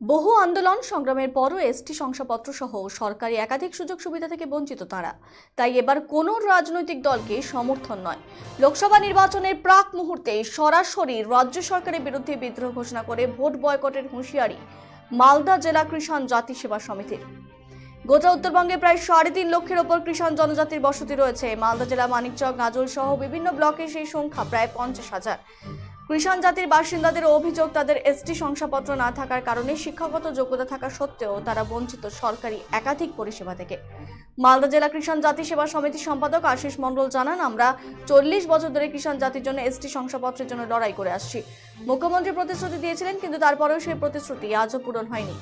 বহু আন্দোলন সংগ্রামের পরও এসটি শংসাপত্র সহ সরকারি একাধিক সুযোগ সুবিধা থেকে বঞ্চিত তারা। তাই এবার কোনো রাজনৈতিক দলকে সমর্থন নয়। লোকসভা নির্বাচনের প্রাক মুহূর্তে সরাসরি রাজ্য সরকারের বিরুদ্ধে বিদ্রোহ ঘোষণা করে ভোট বয়কটের হুঁশিয়ারি মালদা জেলা কৃষাণ জাতি সেবা সমিতির। গোটা উত্তরবঙ্গে প্রায় সাড়ে তিন লক্ষের ওপর কৃষাণ জনজাতির বসতি রয়েছে। মালদা জেলা মানিকচক গাজল সহ বিভিন্ন ব্লকে সেই সংখ্যা প্রায় পঞ্চাশ হাজার। কৃষাণ জাতির বাসিন্দাদের অভিযোগ, তাদের এসটি শংসাপত্র না থাকার কারণে শিক্ষাগত যোগ্যতা থাকা সত্ত্বেও তারা বঞ্চিত সরকারি একাধিক পরিষেবা থেকে। মালদা জেলা কৃষণ জাতি সেবা সমিতির সম্পাদক আশিস মণ্ডল জানান, আমরা চল্লিশ বছর ধরে কৃষণ জাতির জন্য এসটি শংসাপত্রের জন্য লড়াই করে আসছি। মুখ্যমন্ত্রী প্রতিশ্রুতি দিয়েছিলেন, কিন্তু তারপরেও সেই প্রতিশ্রুতি আজও পূরণ হয়নি।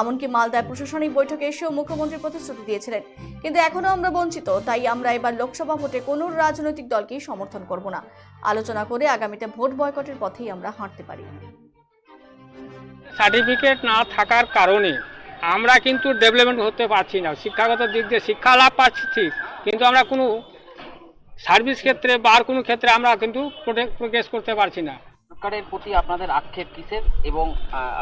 এমনকি মালদায় প্রশাসনিক বৈঠকে এসেও মুখ্যমন্ত্রী প্রতিশ্রুতি দিয়েছিলেন। কিন্তু এখনও আমরা বঞ্চিত তাই আমরা এবার লোকসভা ভোটে কোনো রাজনৈতিক দলকেই সমর্থন করব না। আলোচনা করে আগামীতে ভোট বয়কটের পথেই আমরা হাঁটতে পারি। সার্টিফিকেট না থাকার কারণে আমরা কিন্তু ডেভেলপমেন্ট হতে পারছি না। শিক্ষাগত দিক দিয়ে শিক্ষা লাভ পাচ্ছি ঠিক কিন্তু আমরা কোনো সার্ভিস ক্ষেত্রে বা আর কোনো ক্ষেত্রে আমরা কিন্তু প্রোগ্রেস করতে পারছি না। সরকারের প্রতি আপনাদের আক্ষেপ কিসের? এবং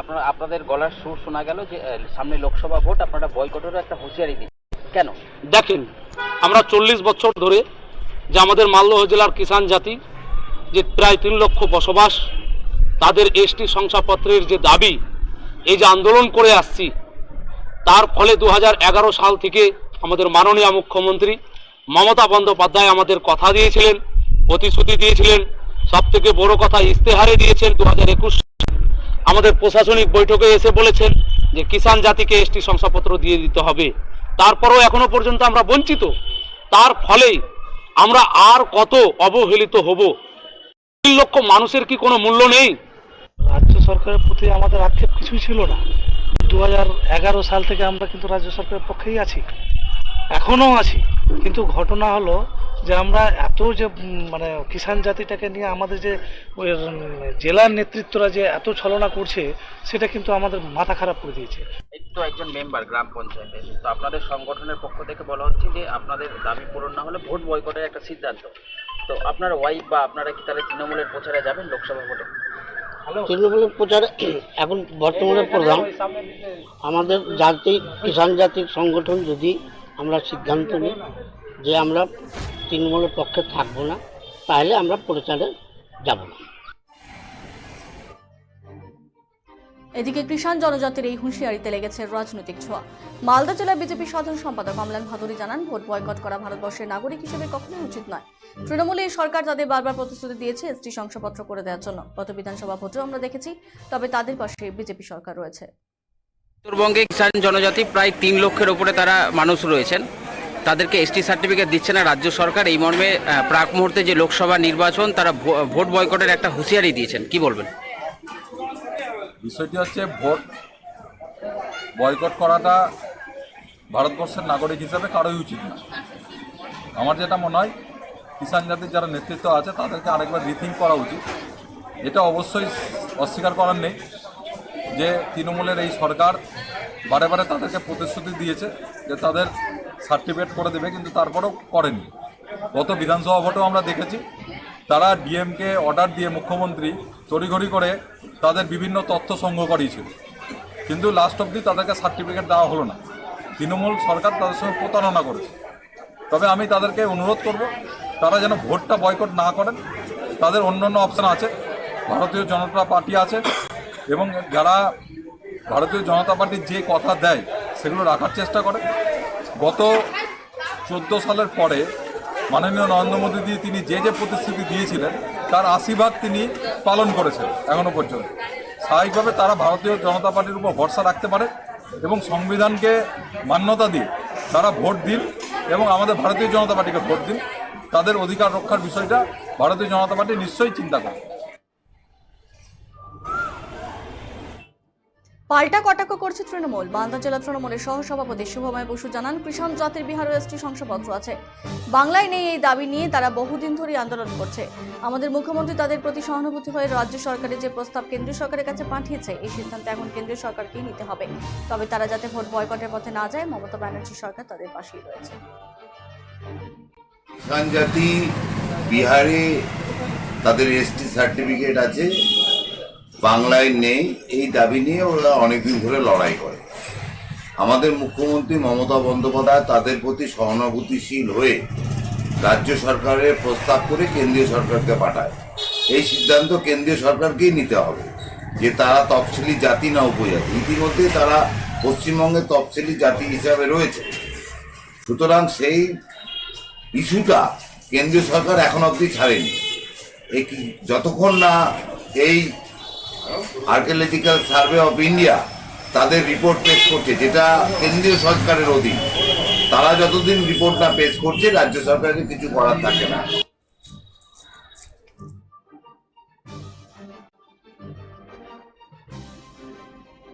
আপনারা আপনাদের গলার সুর শোনা গেল যে সামনে লোকসভা ভোট আপনারা বয়কটেরও একটা হুঁশিয়ারি দিন কেন? দেখেন, আমরা চল্লিশ বছর ধরে যে আমাদের মালদহ জেলার কিষাণ জাতি, যে প্রায় তিন লক্ষ বসবাস, তাদের এসটি শংসাপত্রের যে দাবি, এই যে আন্দোলন করে আসছি, তার ফলে দু হাজার এগারো সাল থেকে আমাদের মাননীয় মুখ্যমন্ত্রী মমতা বন্দ্যোপাধ্যায় আমাদের কথা দিয়েছিলেন, প্রতিশ্রুতি দিয়েছিলেন সব থেকে বড় কথা ইস্তেহারে দিয়েছেন দু হাজার একুশ আমাদের প্রশাসনিক বৈঠকে এসে বলেছেন যে কিষাণ জাতিকে এসটি শংসাপত্র দিয়ে দিতে হবে। তারপরেও এখনও পর্যন্ত আমরা বঞ্চিত। তার ফলে আমরা আর কত অবহেলিত হব। তিন লক্ষ মানুষের কি কোনো মূল্য নেই? রাজ্য সরকারের প্রতি আমাদের আক্ষেপ কিছুই ছিল না। দু সাল থেকে আমরা কিন্তু রাজ্য সরকারের পক্ষেই আছি। এখনও আছি। কিন্তু ঘটনা হলো যে আমরা এত যে মানে কিষাণ জাতিটাকে নিয়ে আমাদের যে জেলার নেতৃত্বরা যে এত ছলনা করছে সেটা কিন্তু আমাদের মাথা খারাপ করে দিয়েছে। এই তো একজন মেম্বার গ্রাম পঞ্চায়েতে। তো আপনাদের সংগঠনের পক্ষ থেকে বলা হচ্ছে যে আপনাদের দাবি পূরণ না হলে ভোট বয়কটের একটা সিদ্ধান্ত। তো আপনার ওয়াইফ বা আপনারা কি তাহলে তৃণমূলের প্রচারে যাবেন লোকসভা ভোটে? তৃণমূলের প্রচারে এখন বর্তমানে প্রধান আমাদের জাতি কিষাণ জাতির সংগঠন যদি আমরা সিদ্ধান্ত নিই যে আমরা তৃণমূলের পক্ষে থাকব না তাহলে আমরা প্রচারে যাব না। এদিকে কৃষাণ জনজাতির এই হুঁশিয়ারিতে লেগেছে রাজনৈতিক ছোঁয়া। মালদা জেলা বিজেপি সাধারণ সম্পাদক অমলান ভাদুরী জানান ভোট বয়কট করা ভারতবর্ষের নাগরিক হিসেবে কখনোই উচিত নয়। তৃণমূলে এই সরকার তাদের বারবার প্রতিশ্রুতি দিয়েছে এসটি শংসাপত্র করে দেওয়ার জন্য। গত বিধানসভা ভোটেও আমরা দেখেছি তবে তাদের পাশে বিজেপি সরকার রয়েছে। উত্তরবঙ্গে কিষাণ জনজাতি প্রায় তিন লক্ষের উপরে তারা মানুষ রয়েছেন। তাদেরকে এসটি সার্টিফিকেট দিচ্ছে না রাজ্য সরকার। এই মর্মে প্রাক মুহূর্তে যে লোকসভা নির্বাচন, তারা ভোট বয়কটের একটা হুঁশিয়ারি দিয়েছেন। কি বলবেন? বিষয়টি হচ্ছে ভোট বয়কট করাটা ভারতবর্ষের নাগরিক হিসেবে কারোই উচিত না। আমার যেটা মনে হয়, কিষাণ জাতির যারা নেতৃত্ব আছে, তাদেরকে আরেকবার রিথিং করা উচিত। এটা অবশ্যই অস্বীকার করার নেই যে তৃণমূলের এই সরকার বারে বারে তাদেরকে প্রতিশ্রুতি দিয়েছে যে তাদের সার্টিফিকেট করে দেবে, কিন্তু তারপরেও করেনি। গত বিধানসভা ভোটেও আমরা দেখেছি, তারা ডিএমকে অর্ডার দিয়ে মুখ্যমন্ত্রী তড়িঘড়ি করে তাদের বিভিন্ন তথ্য সংগ্রহ করিয়েছিল। কিন্তু লাস্ট অবধি তাদেরকে সার্টিফিকেট দেওয়া হলো না। তৃণমূল সরকার তাদের সঙ্গে প্রতারণা করেছে। তবে আমি তাদেরকে অনুরোধ করব, তারা যেন ভোটটা বয়কট না করেন। তাদের অন্য অন্য অপশান আছে, ভারতীয় জনতা পার্টি আছে, এবং যারা ভারতীয় জনতা পার্টির যে কথা দেয়, সেগুলো রাখার চেষ্টা করে। গত চোদ্দ সালের পরে মাননীয় নরেন্দ্র মোদী দিয়ে তিনি যে যে প্রতিশ্রুতি দিয়েছিলেন, তার আশীর্বাদ তিনি পালন করেছেন এখনও পর্যন্ত। স্বাভাবিকভাবে তারা ভারতীয় জনতা পার্টির উপর ভরসা রাখতে পারে এবং সংবিধানকে মান্যতা দিয়ে তারা ভোট দিন এবং আমাদের ভারতীয় জনতা পার্টিকে ভোট দিন। তাদের অধিকার রক্ষার বিষয়টা ভারতীয় জনতা পার্টি নিশ্চয়ই চিন্তা করে পাল্টা কটাক্ষ করছে তৃণমূল। বান্দা জেলা তৃণমূলের সহসভাপতি শুভময় বসু জানান, কৃষণ জাতির বিহারও এসটি শংসাপত্র আছে। বাংলায় নেই এই দাবি নিয়ে তারা বহুদিন ধরে আন্দোলন করছে। আমাদের মুখ্যমন্ত্রী তাদের প্রতি সহানুভূতি হয়ে রাজ্য সরকারের যে প্রস্তাব কেন্দ্রীয় সরকারের কাছে পাঠিয়েছে, এই সিদ্ধান্ত এখন কেন্দ্রীয় সরকারকেই নিতে হবে। তবে তারা যাতে ভোট বয়কটের পথে না যায়, মমতা ব্যানার্জি সরকার তাদের পাশেই রয়েছে। জাতি বিহারে তাদের এসটি সার্টিফিকেট আছে। বাংলায় নেই, এই দাবি নিয়ে ওরা অনেকদিন ধরে লড়াই করে। আমাদের মুখ্যমন্ত্রী মমতা বন্দ্যোপাধ্যায় তাদের প্রতি সহানুভূতিশীল হয়ে রাজ্য সরকারের প্রস্তাব করে কেন্দ্রীয় সরকারকে পাঠায়। এই সিদ্ধান্ত কেন্দ্রীয় সরকারকেই নিতে হবে, যে তারা তফসিলি জাতি না উপজাতি। ইতিমধ্যে তারা পশ্চিমবঙ্গে তফসিলি জাতি হিসাবে রয়েছে। সুতরাং সেই ইস্যুটা কেন্দ্রীয় সরকার এখন অবধি ছাড়েনি। এই যতক্ষণ না এই আর্কিওলজিক্যাল সার্ভে অফ ইন্ডিয়া তাদের রিপোর্ট পেশ করছে, যেটা কেন্দ্রীয় সরকারের অধীন। তারা যতদিন রিপোর্ট না পেশ করছে, রাজ্য সরকারকে কিছু করার থাকে না।